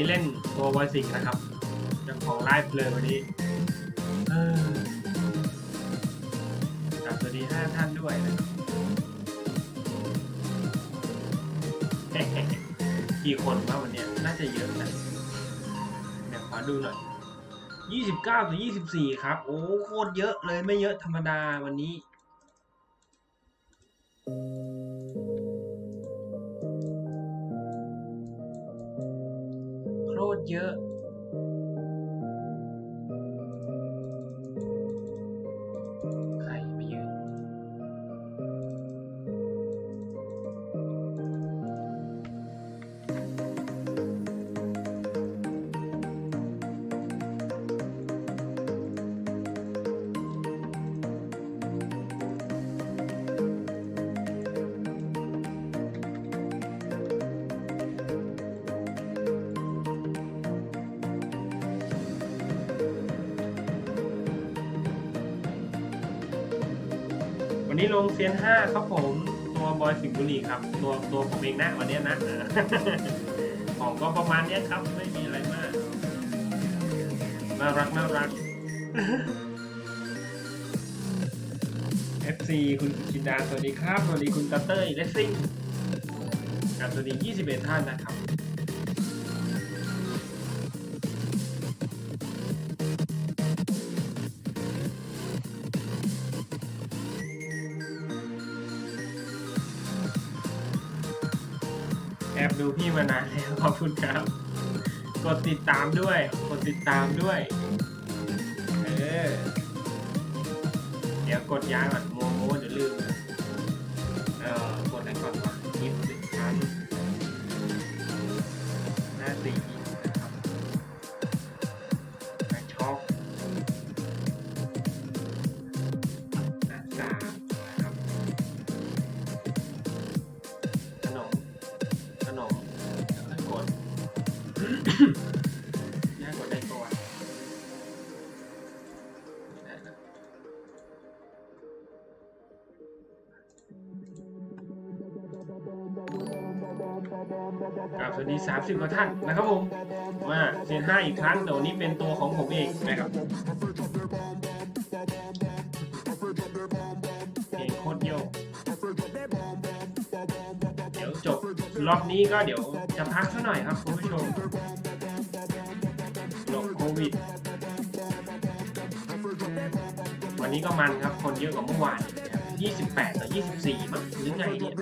นี้เล่นตัววอยสิกนะครับเจ้าของไลฟ์เลยวันนี้กราบสวัสดีห้าท่านด้วยนะครับกี่คนวะวันนี้น่าจะเยอะนะเดี๋ยวขอดูหน่อยยี่สิบเก้าถึงยี่สิบสี่ครับ โอ้โคตรเยอะเลยไม่เยอะธรรมดาวันนี้ เยอะ นี้ลงเซียนห้าครับผมตัวบอยสิงห์บุรีครับ ตัวตัวผมเองนะวันนี้นะ ของก็ประมาณนี้ครับ ไม่มีอะไรมาก น่ารักน่ารัก FC คุณกินดา สวัสดีครับ สวัสดีคุณกัตเตอร์เลสซิ่งกับสวัสดี 21 ท่านนะครับ อบดูพี่มานานแล้วขอบคุณครับ กดติดตามด้วย กดติดตามด้วย เออ เดี๋ยวกดย้ายก่อน ครับสวัสดี 30กว่าท่านนะครับผม มาเซียนห้าอีกครั้งแต่วันนี้เป็นตัวของผมเองนะครับเพลงโคตรโยกเดี๋ยวจบรอบนี้ก็เดี๋ยวจะพักสักหน่อยครับคุณผู้ชมหลบโควิด วันนี้ก็มันครับ คนเยอะกว่าเมื่อวาน 28 ต่อ 24 มั้งหรือไงเนี่ย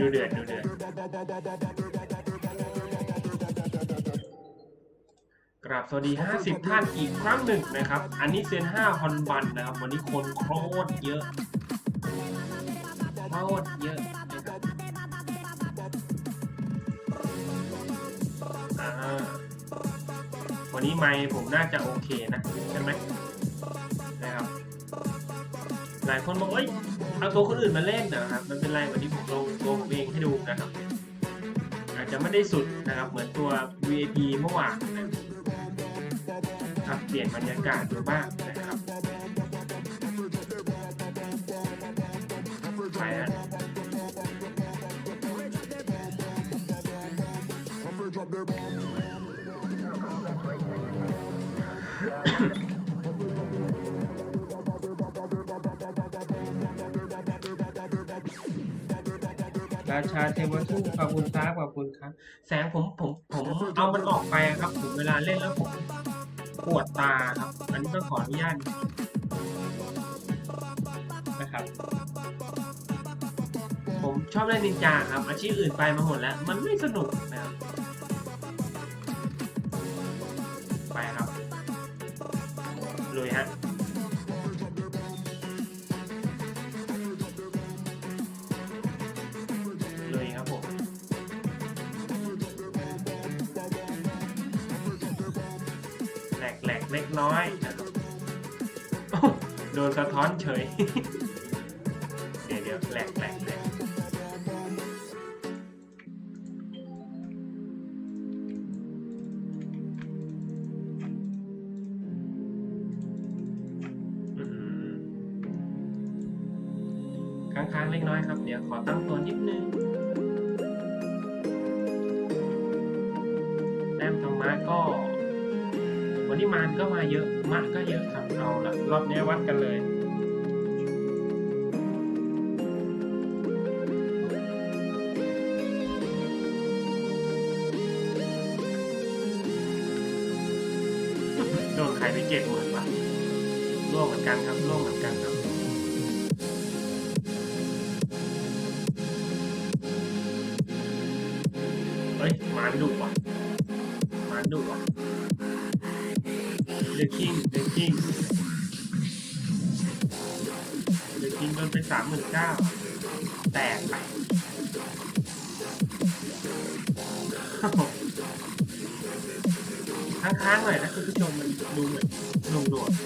ดูเดือดดูเดือดกราบสวัสดี 50 ท่านอีกครั้งหนึ่งนะครับ อันนี้เซน5ฮอนบันนะครับ วันนี้คนโคตรเยอะโคตรเยอะนะครับวันนี้ไมค์ผมน่าจะโอเคนะใช่ไหมนะครับ หลายคนบอกเอ้ยเอาตัวคนอื่นมาเล่นนะครับมันเป็นไรวันนี้ผมลงตั วผมเองให้ดูนะครับ อาจจะไม่ได้สุดนะครับเหมือนตัว VIP เมื่อวานนะครับเปลี่ยนบรรยากาศดูบ้างนะครับไปฮะ ราชาเทวทูตขอบคุณครับขอบคุณครับ แสงผมผมผมเอามันออกไปครับถึงเวลาเล่นแล้วผมปวดตาครับ อันนี้ต้องขออนุญาตนะครับ ผมชอบเล่นนินจาครับ อาชีพอื่นไปมาหมดแล้ว มันไม่สนุกนะ เล็กน้อยโอ้โดนสะท้อนเฉย เดี๋ยวเดี๋ยวแหลกแหลก เจ็ดหมื่นวะร่วงเหมือนกันครับร่วงเหมือนกันครับเฮ้ยมาดุว่ะมาดุว่ะเดอะคิงเดอะคิงเดอะคิงโดนไปสามหมื่นเก้าแตกไป ผู้ชมมั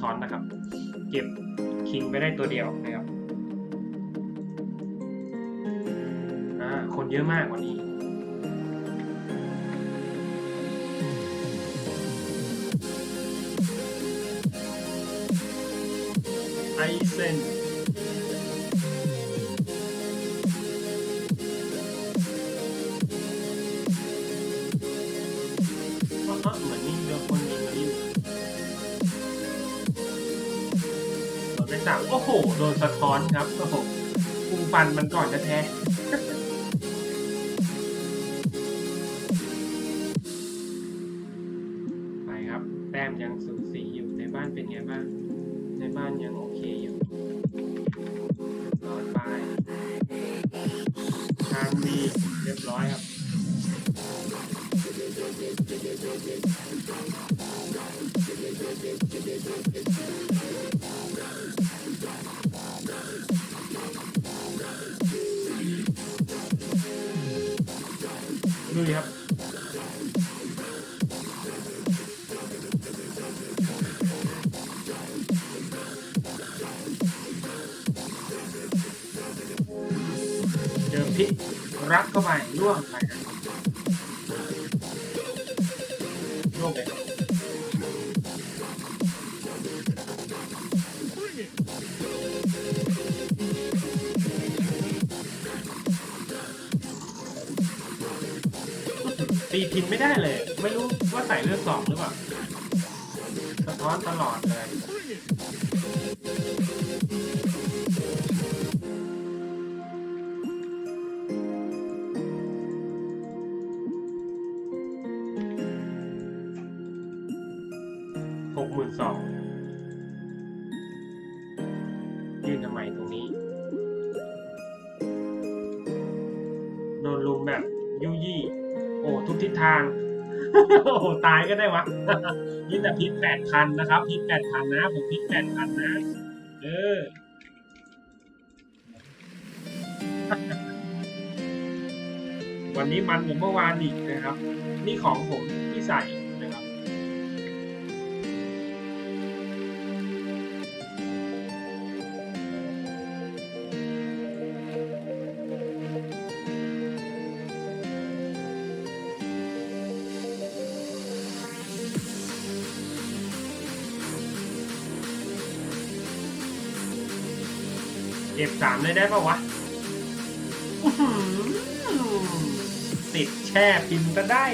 ทอนนะครับ เก็บคิงไปได้ตัวเดียวนะครับอ่าคนเยอะมากวันนี้ไอเซน โอ้โหโดนสะท้อนครับโอ้โหคุมฟันมันก่อนแท้ไปครับ แต้มยังสูสีอยู่ในบ้านเป็นไงบ้าง ในบ้านยังโอเคอยู่ร้อยไปทางดีเรียบร้อยครับ พิรักเข้าไปล่วงไปครับล่วงไปตีพินไม่ได้เลย ไม่รู้ว่าใส่เลือดสองหรือเปล่า สะท้อนตลอดเลย ยืนทำไมตรงนี้ โดนลุมแบบยุยี่โอ้ทุกทิศทาง โอ้โหตายก็ได้วะนี่แต่พิษแปดพันนะครับ พิษแปดพันนะ ผมพิษแปดพันนะ เออวันนี้มันเหมือนเมื่อวานอีกนะครับ นี่ของผมที่ใส่ เก็บสามเลยได้ปะวะติดแช่พิมพ์ก็ได้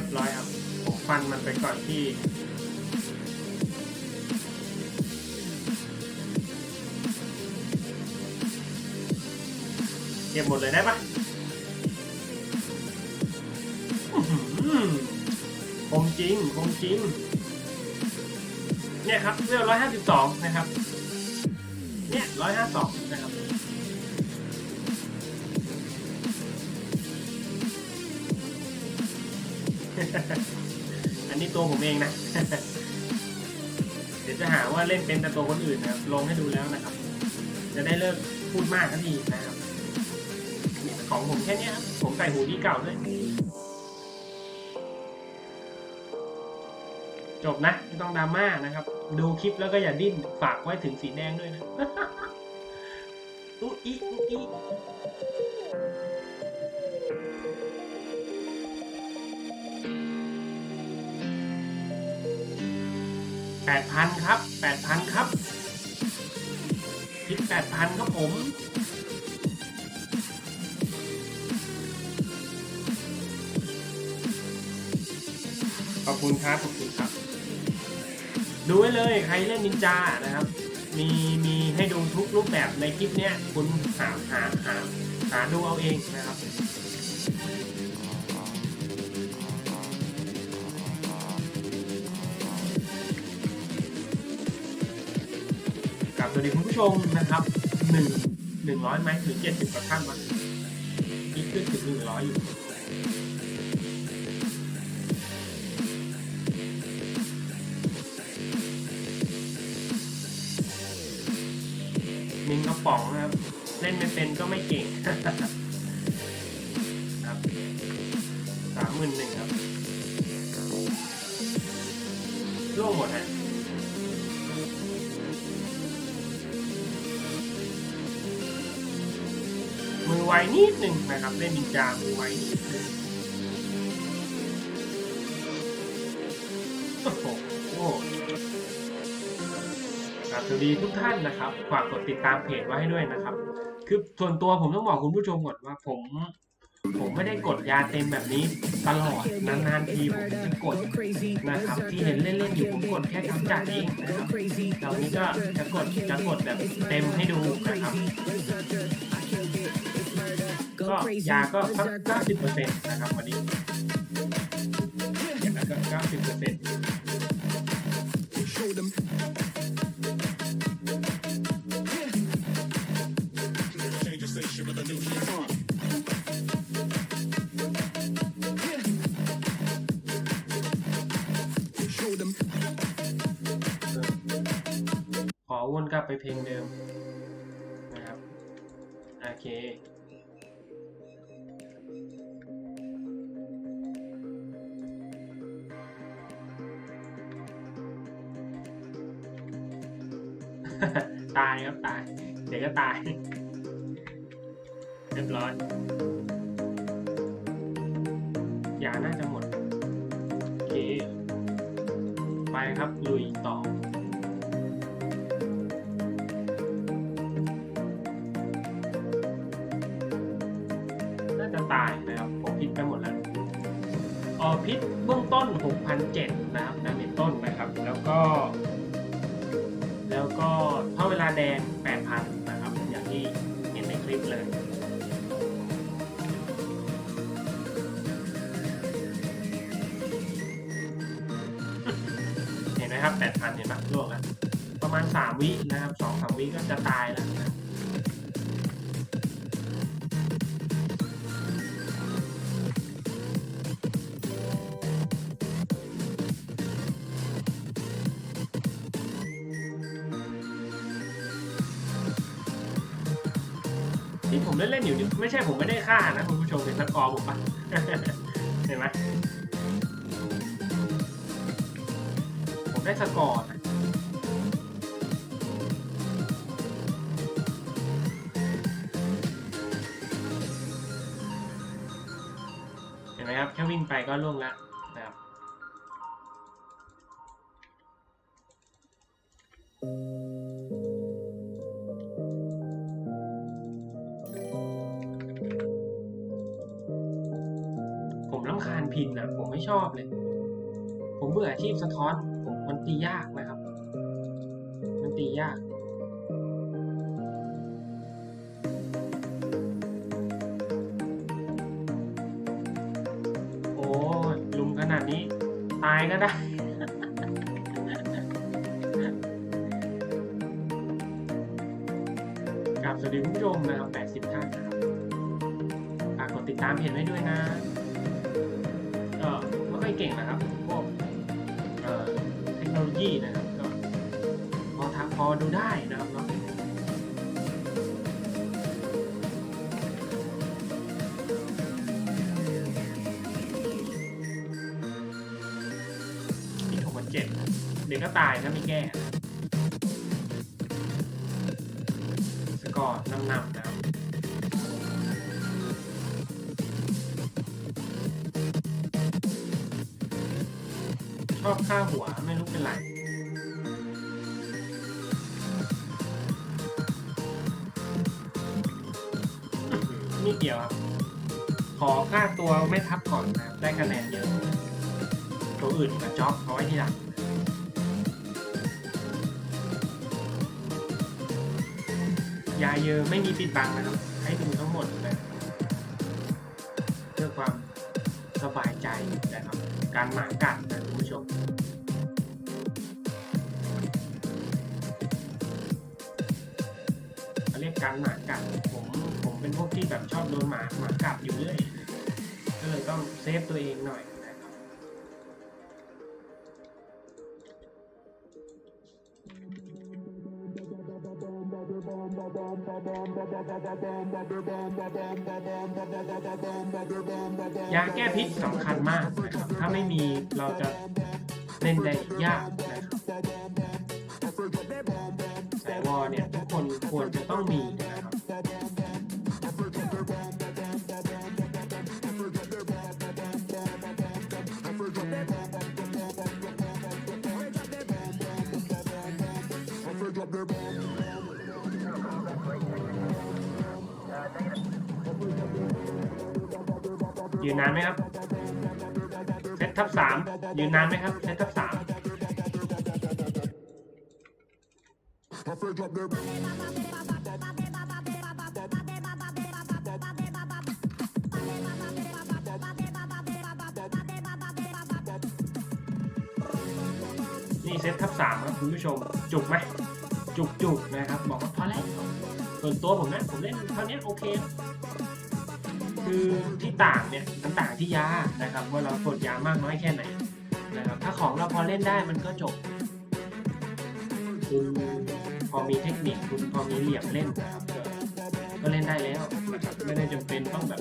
รียบร้อยครับผมฟันมันไปก่อนที่เก็บหมดเลยได้ปะอื้อหือคมจริงคมจริง เนี่ยครับเวลร้อยห้าสิบสองนะครับ เนี่ยร้อยห้าสองนะครับ อันนี้ตัวผมเองนะ เดี๋ยวจะหาว่าเล่นเป็นแต่ตัวคนอื่นนะลงให้ดูแล้วนะครับ จะได้เลิกพูดมากทันทีนะครับของผมแค่นี้ครับผมใส่หูที่เก่าด้วย จบนะ ไม่ต้องดราม่านะครับ ดูคลิปแล้วก็อย่าดิ้น ฝากไว้ถึงสีแดงด้วยนะ อุ๊ยอุ๊ย 8,000 ครับ 8,000 ครับคลิด8,000 ครับผมขอบคุณครับขอบคุณครับ ดูไว้เลยใครเล่นนินจานะครับ มีมีให้ดูทุกรูปแบบในคลิปเนี้ยคุณหาหาหาหาดูเอาเองนะครับ วัสดีคุณผู้ชมนะครับหนึ่งหนึ่งร้อยไหมหรือเจ็ดสิบกว่าท่านวะนี่ขึ้นถึงหนึ่งร้อยอยู่มิงกระป๋องนะครับ เล่นไม่เป็นก็ไม่เก่งครับสามหมื่นหนึ่งครับร่วงหมดฮะ นิดหนึ่งนะครับเล่นนินจามือไวนิดหนึ่งโอ้โหครับสวัสดีทุกท่านนะครับฝากกดติดตามเพจไว้ให้ด้วยนะครับ คือส่วนตัวผมต้องบอกคุณผู้ชมก่อนว่าผมผมไม่ได้กดยาเต็มแบบนี้ตลอดนานๆทีผมจะกดนะครับที่เห็นเล่นๆอยู่ผมกดแค่กำจัดเองนะครับคราวนี้ก็จะกดจะกดแบบเต็มให้ดูนะครับ ก็ยาก็สักเก้าสิบเปอร์เซ็นต์นะครับวันนี้ยาก็เก้าสิบเปอร์เซ็นต์ Show them. Change the station with a new hit. Show them. ขอวนกลับไปเพลงเดิมนะครับ โอเค ตายครับตาย เดี๋ยวก็ตาย เรียบร้อยยาน่าจะหมด โอเค ไปครับลุยต่อน่าจะตายนะครับผมพิษไปหมดแล้วเออพิษเบื้องต้น 6,007 ที่ผมเล่นเล่นอยู่ไม่ใช่ผมไม่ได้ฆ่านะคุณผู้ชมเป็นสกอร์ผมปะเห็นไหมผมได้สกอร์นะเห็นไหมครับแค่วิ่งไปก็ล่วงละ ไม่ชอบเลย ผมเบื่ออาชีพสะท้อนมันตียากนะครับ มันตียากโอ้ลุมขนาดนี้ตายก็ได้ กับสวัสดีคุณผู้ชมนะครับ 80 ท่านนะครับฝากกดติดตามเพจไว้ด้วยนะ เก่งนะครับพวกเอ่อเทคโนโลยีนะครับก็พอทักพอดูได้นะครับเนาะปีหกพันเจ็ดเด็กก็ตายถ้าไม่แก้นะสกอร์นำนำนะครับ อบค่าหัวไม่รู้เป็นไรนี่เดียวครับ ขอค่าตัวไม่ทับก่อนนะได้คะแนนเยอะ ตัวอื่นกับจ็อบเขาไว้ที่หลังยาเยอะไม่มีปิดบังนะครับ ให้ดูทั้งหมดเลยเพื่อความสบายใจนะครับ การหมากัดนะคุณผู้ชมเขาเรียกการหมากัดผมผมเป็นพวกที่แบบชอบโดนหมาหมากัดอยู่เรื่อยก็เลยต้องเซฟตัวเองหน่อย ยาแก้พิษสำคัญมากนะครับถ้าไม่มีเราจะเล่นได้ยากนะครับสายวอเนี่ยทุกคนควรจะต้องมีนะครับ ยืนนานไหมครับเซตทับสามยืนนานไหมครับเซตทับสามนี่เซตทับสามครับคุณผู้ชม จุกไหมจุกจุกนะครับ บอกว่าพอแล้วส่วนตัวผมนะผมเล่นเท่านี้โอเค คือที่ต่างเนี่ยมันต่างที่ยานะครับ ว่าเรากดยามากน้อยแค่ไหนนะครับ ถ้าของเราพอเล่นได้มันก็จบ คุณพอมีเทคนิคคุณพอมีเหลี่ยมเล่นนะครับก็ก็เล่นได้แล้วนะครับไม่ได้จำเป็นต้องแบบ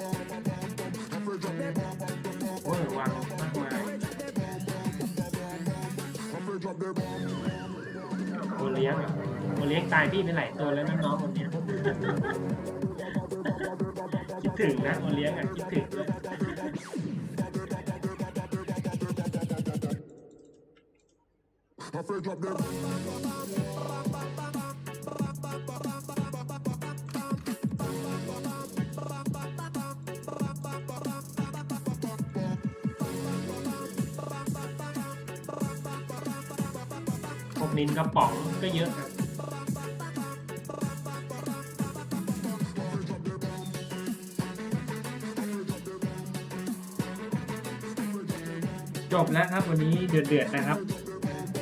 โอ้ยวางมากมายโอเลี้ยงโอเลี้ยงตายพี่ไปหลายตัวแล้วน้องคนเนี้ย ถึงนะโอเลี้ยงอะคิดถึงเลยพวกนินกระป๋องก็เยอะครับ บแล้วครับ วันนี้เดือดเดือดๆนะครับ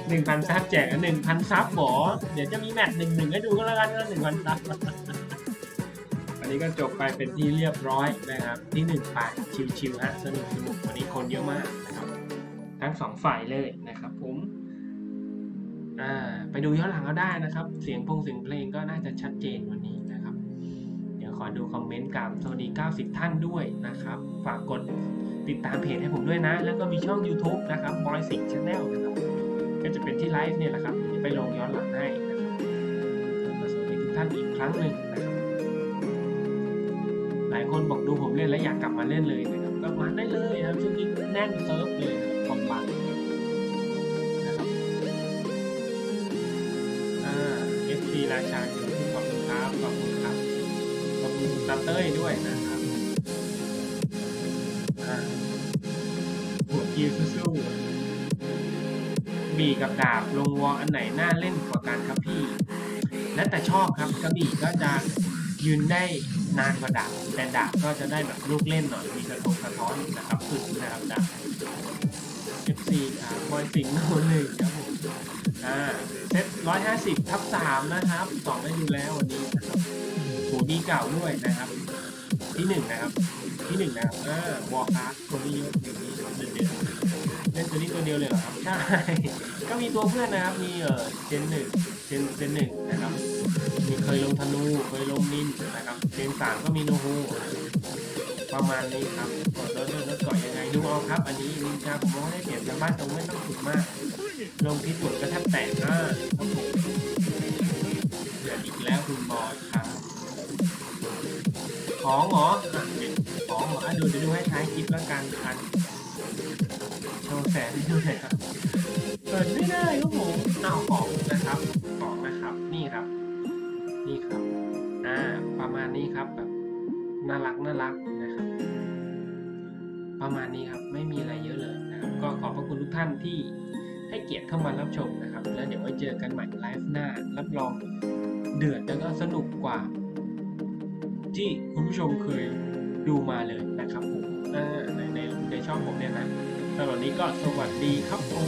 หนึ่งพันซับแจกหนึ่งพันซับหมอเดี๋ยวจะมีแมตช์หนึ่งหนึ่งให้ดูก็แล้วกันก็หนึ่งพันซับวันนี้ก็จบไปเป็นที่เรียบร้อยนะครับ ที่หนึ่งไปชิวๆฮะสนุกสนุกวันนี้คนเยอะมากนะครับ ทั้งสองฝ่ายเลยนะครับ ผมอ่าไปดูย้อนหลังก็ได้นะครับ เสียงพงเสียงเพลงก็น่าจะชัดเจนวันนี้ ขอดูคอมเมนต์กับสวัสดี 90 ท่านด้วยนะครับ ฝากกดติดตามเพจให้ผมด้วยนะ แล้วก็มีช่อง YouTube นะครับ Boy Six Channel นะครับ ก็จะเป็นที่ไลฟ์เนี่ยแหละครับเดี๋ยวไปลงย้อนหลังให้นะครับสวัสดีทุกท่านอีกครั้งหนึ่งนะครับหลายคนบอกดูผมเล่นแล้วอยากกลับมาเล่นเลยนะครับก็ก็มาได้เลยนะครับช่วงนี้แน่นเซิร์ฟเลยความมันนะครับอ่า FC ราชาอยู่ขอบคุณครับขอบคุณครับขอบคุณ ตาเต้ยด้วยนะครับหัวกีสู้ๆบีกับดาบลงวออันไหนน่าเล่นกว่ากันครับพี่ แล้วแต่ชอบครับกระบี่ก็จะยืนได้นานกว่าดาบแต่ดาบก็จะได้แบบลูกเล่นหน่อยมีกระทงสะท้อนนะครับฝึกนะครับดาบ FC ครับบอยสิงห์โนหนึ่งครับผมอ่าเซตร้อยห้าสิบทับสามนะครับสองได้ดูแล้ววันนี้นะครับ โหดีเก่าด้วยนะครับ ที่หนึ่งนะครับ ที่หนึ่งนะครับอ่าวอลคาร์คนที่เยอะอย่างนี้เดือดเดือดเล่นตัวนี้ตัวเดียวเลยเหรอครับ ใช่ ก็มีตัวเพื่อนนะครับ มีเออเจนหนึ่งเจนเจนหนึ่งนะครับ มีเคยลงธนู เคยลงนินนะครับ เจนสามก็มีโนฮูประมาณนี้ครับกดรถรถรถก่อนยังไงดูเอาครับ อันนี้นินจาผมว่าได้เปรียบจากบ้านตรงไม่ต้องถูกมาก ลงพิษหมดก็แทบแตกอ่าครับผมเดือดอีกแล้วคุณบอยครับ ของเหรอของเหรออดูเดี๋ยวดูให้ท้ายคลิปแล้วกันคันโชว์แสนให้ดูหน่อยครับเปิดไม่ได้ครับผมเอาของนะครับของนะครับนี่ครับ นี่ครับอ่าประมาณนี้ครับแบบน่ารักน่ารักนะครับ ประมาณนี้ครับไม่มีอะไรเยอะเลยนะครับ ก็ขอบพระคุณทุกท่านที่ให้เกียรติเข้ามารับชมนะครับ แล้วเดี๋ยวไว้เจอกันใหม่ไลฟ์หน้ารับรองเดือดแล้วก็สนุกกว่า ที่คุณผู้ชมเคยดูมาเลยนะครับผมในในในช่องผมเนี่ยนะสำหรับนี้ก็สวัสดีครับผม